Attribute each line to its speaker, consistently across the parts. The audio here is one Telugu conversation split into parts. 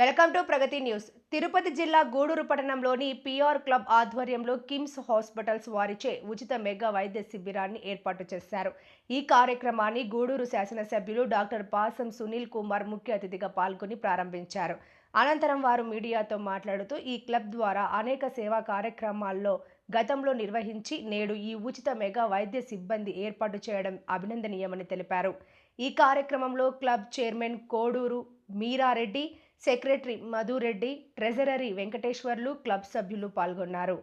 Speaker 1: Welcome to Pragati news. Tirupati జిల్లా గూడూరు పట్టణంలోని పిఆర్ క్లబ్ ఆధ్వర్యంలో కిమ్స్ హాస్పిటల్స్ వారిచే ఉచిత మెగా వైద్య శిబిరాన్ని ఏర్పాటు చేశారు. ఈ కార్యక్రమాన్ని గూడూరు శాసనసభ్యులు డాక్టర్ పాసం సునీల్ కుమార్ ముఖ్య అతిథిగా పాల్గొని ప్రారంభించారు. అనంతరం వారు మీడియాతో మాట్లాడుతూ ఈ క్లబ్ ద్వారా అనేక సేవా కార్యక్రమాల్లో గతంలో నిర్వహించి నేడు ఈ ఉచిత మెగా వైద్య సిబ్బంది ఏర్పాటు చేయడం అభినందనీయమని తెలిపారు. ఈ కార్యక్రమంలో club chairman Koduru Meera Reddy secretary Madhu Reddy treasury Venkateswarlu club సభ్యులు పాల్గొన్నారు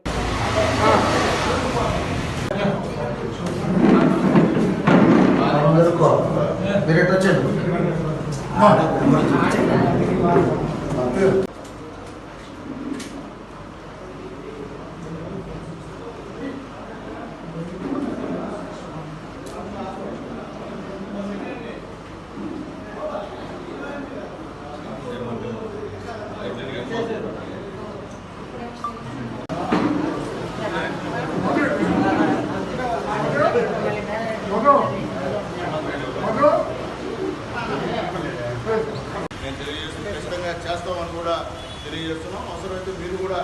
Speaker 2: మీరు వచ్చారు
Speaker 3: నేను తెలియజేస్తున్నాను ఖచ్చితంగా చేస్తామని కూడా తెలియజేస్తున్నాం అవసరమైతే మీరు కూడా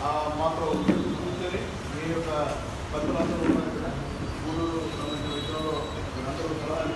Speaker 3: ఆ, మాతో కూర్చొని మీ యొక్క పద్ధతులందరూ ఉన్నారు కదా మూడు సంబంధించిన విషయంలో మీరందరూ సలహాలు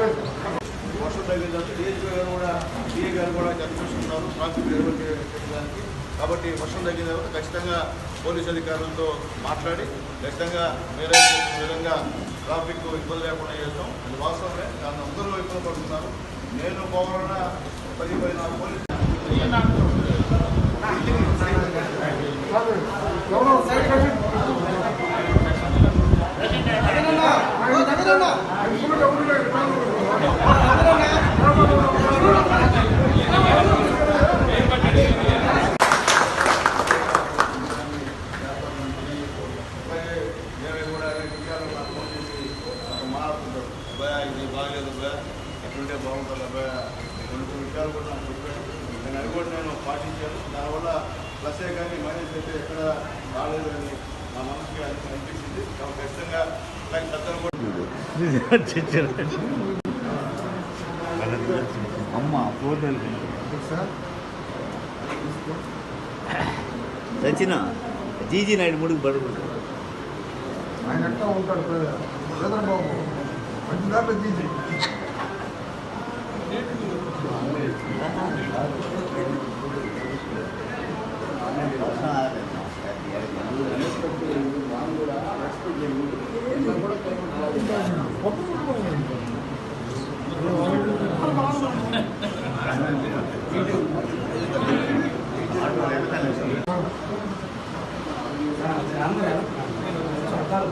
Speaker 3: వర్షం తగ్గిన తర్వాత డిఎస్పీ గారు కూడా డిఏ గారు కూడా జరుగుతున్నారు ట్రాఫిక్ డెవలప్ చేయడానికి కాబట్టి వర్షం తగ్గిన తర్వాత ఖచ్చితంగా పోలీస్ అధికారులతో మాట్లాడి ఖచ్చితంగా వేరే చెప్పిన విధంగా ట్రాఫిక్ ఇబ్బంది లేకుండా చేస్తాం అది వాస్తవమే దాన్ని అందరూ ఇబ్బంది పడుతున్నారు నేను పోవాలన్నా పది పది నాలుగు పోలీసు అలాగే వేరే కూడా అనేక విషయాలు నాకు ఫోన్ చేసి నాకు మాట్లాడుతుంటారు అబ్బాయి ఇది బాగలేదు అబ్బాయి ఎట్లుంటే బాగుంటుంది అబ్బాయి కొన్ని కొన్ని విషయాలు కూడా నాకు చెప్పాడు నేను అది కూడా నేను పాటించాను. దానివల్ల ప్లసే కానీ మైనస్ అయితే ఎక్కడ రాలేదు అని నా మనసుకి అది అనిపించింది. కాబట్టి ఖచ్చితంగా నాకు పెద్దలు కూడా
Speaker 4: అమ్మ ఫోటోలు. సచిన జీజీ నాయుడు ముడుగు పడుకుంటాడు
Speaker 2: ఆయన ఎట్లా ఉంటాడు? చంద్రబాబు ಸರ್ಕಾರ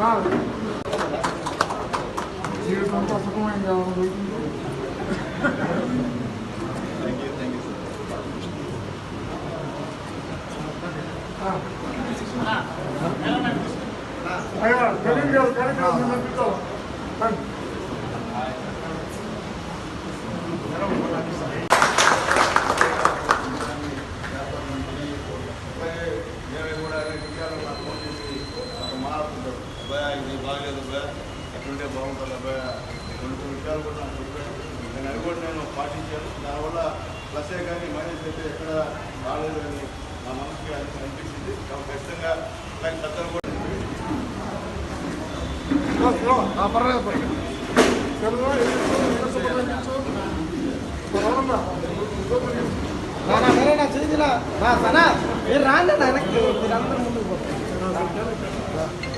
Speaker 2: 啊！只有咱俩走远点哦。
Speaker 3: Thank you, thank you. 哈，哈，哎呀，赶紧走，赶紧走，马上就到了。అబ్బాయి ఇది బాగలేదు అబ్బాయి. ఎట్లుంటే బాగుంటుంది అబ్బాయి. కొన్ని కొన్ని విషయాలు కూడా నాకు చెప్పాడు. నేను అది కూడా నేను పాటించాను. దానివల్ల ప్లసే కానీ మైనస్ అయితే ఎక్కడ రాలేదు అని నా మనసుకి అది అనిపించింది. ఖచ్చితంగా నాకు పెద్దలు కూడా
Speaker 2: పర్లేదు
Speaker 5: మీరు రాండి వెనక్కి మీరందరూ ముందుకు పోతారు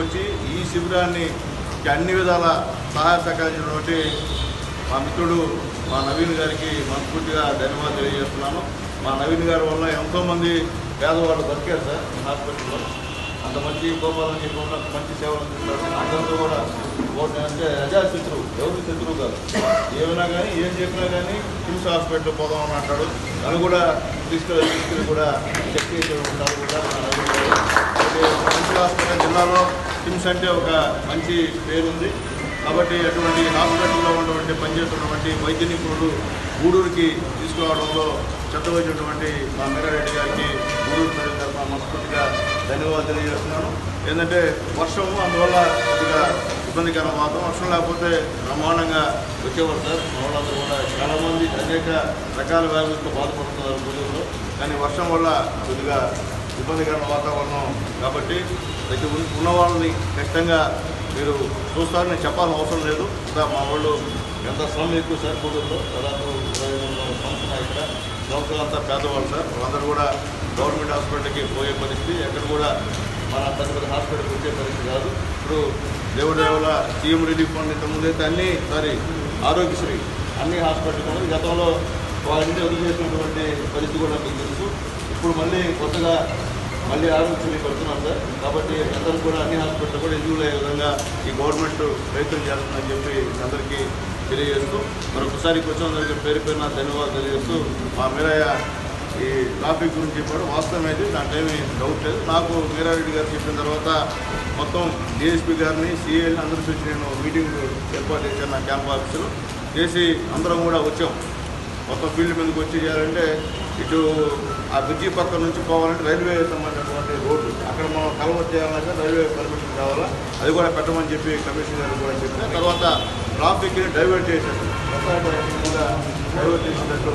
Speaker 5: తీసుకొచ్చి
Speaker 3: వచ్చి ఈ శిబిరాన్ని అన్ని విధాల సహాయ సహకరించినటువంటి మా మిత్రుడు మా నవీన్ గారికి మనస్ఫూర్తిగా ధన్యవాదాలు తెలియజేస్తున్నాను మా నవీన్ గారి వల్ల ఎంతోమంది పేదవాళ్ళు బతికారు సార్ హాస్పిటల్లో. అంత మంచి గోపాలని చెప్పకుండా మంచి సేవలు అందరితో కూడా ఓటు అంటే అజా శత్రువు ఎవరు శత్రువు కాదు ఏమైనా కానీ ఏం చెప్పినా కానీ కిమ్స్ హాస్పిటల్ పోదాం అని అంటాడు అది కూడా తీసుకెళ్ళి తీసుకెళ్ళి కూడా చెక్ చేసి ఉంటారు కూడా కిమ్స్ హాస్పిటల్ జిల్లాలో కిమ్స్ అంటే ఒక మంచి పేరుంది కాబట్టి అటువంటి హాస్పిటల్లో ఉన్నటువంటి పనిచేస్తున్నటువంటి వైద్య నిపుణులు గూడూరుకి తీసుకురావడంలో చెత్తవచ్చినటువంటి మా మీరారెడ్డి గారికి గూడూరు ప్రజల తరఫున మనస్ఫూర్తిగా ధన్యవాదాలు తెలియజేస్తున్నాను ఏంటంటే వర్షము అందువల్ల కొద్దిగా ఇబ్బందికరం మాత్రం వర్షం లేకపోతే బ్రహ్మాండంగా వచ్చేవారు సార్. వాళ్ళందరూ కూడా చాలామంది అనేక రకాల వ్యాధులతో బాధపడుతున్నారు పూజల్లో కానీ వర్షం వల్ల కొద్దిగా ఇబ్బందికరమైన వాతావరణం కాబట్టి ప్రతి ఉన్న- ఉన్న వాళ్ళని ఖచ్చితంగా మీరు చూస్తారని నేను చెప్పాల్సిన అవసరం లేదు. ఇంకా మా వాళ్ళు ఎంత శ్రమ ఎక్కువ సార్ కూతురులో దాదాపు ఇరవై ఐదు సంవత్సరాలు ఇక్కడ. సంవత్సరాలంతా పేదవాళ్ళు సార్. వాళ్ళందరూ కూడా గవర్నమెంట్ హాస్పిటల్కి పోయే పరిస్థితి. ఎక్కడ కూడా మన పెద్ద పెద్ద హాస్పిటల్కి వచ్చే పరిస్థితి కాదు. ఇప్పుడు దేవుడి దేవుల సీఎం రిలీఫ్ ఫండ్ ఇంతకుముందు అయితే అన్ని సారీ ఆరోగ్యశ్రీ అన్ని హాస్పిటల్ ఉన్నది గతంలో వారిని వదిలివేసినటువంటి పరిస్థితి కూడా మీకు తెలుసు. ఇప్పుడు మళ్ళీ కొత్తగా మళ్ళీ ఆరోగ్యశ్రీ పెడుతున్నాం సార్. కాబట్టి అందరూ కూడా అన్ని హాస్పిటల్ కూడా ఎదుగులే విధంగా ఈ గవర్నమెంట్ ప్రయత్నం చేస్తుందని చెప్పి అందరికీ తెలియజేస్తూ మరొకసారి కొంచెం అందరికీ పేరు పేరున ధన్యవాదాలు తెలియజేస్తూ మా మీరయ్య ఈ టాపిక్ గురించి చెప్పాడు వాస్తవం అయితే దాంట్లో ఏమీ డౌట్ లేదు. నాకు మీరారెడ్డి గారు చెప్పిన తర్వాత మొత్తం డిఎస్పీ గారిని సిఐని అందరూ వచ్చి నేను మీటింగ్ ఏర్పాటు చేశాను నా క్యాంప్ ఆఫీసులో చేసి అందరం కూడా వచ్చాం. మొత్తం ఫీల్డ్ మీదకి వచ్చి చేయాలంటే ఇటు ఆ బ్రిడ్జి పక్క నుంచి పోవాలంటే రైల్వే సంబంధించినటువంటి రోడ్డు. అక్కడ మనం కలవర్ చేయాలంటే రైల్వే పర్మిషన్ కావాలా? అది కూడా పెట్టమని చెప్పి కమిషనర్ గారు కూడా చెప్పిన తర్వాత ట్రాఫిక్ని డైవర్ట్ చేశారు. డైవర్ట్ చేసినట్టు.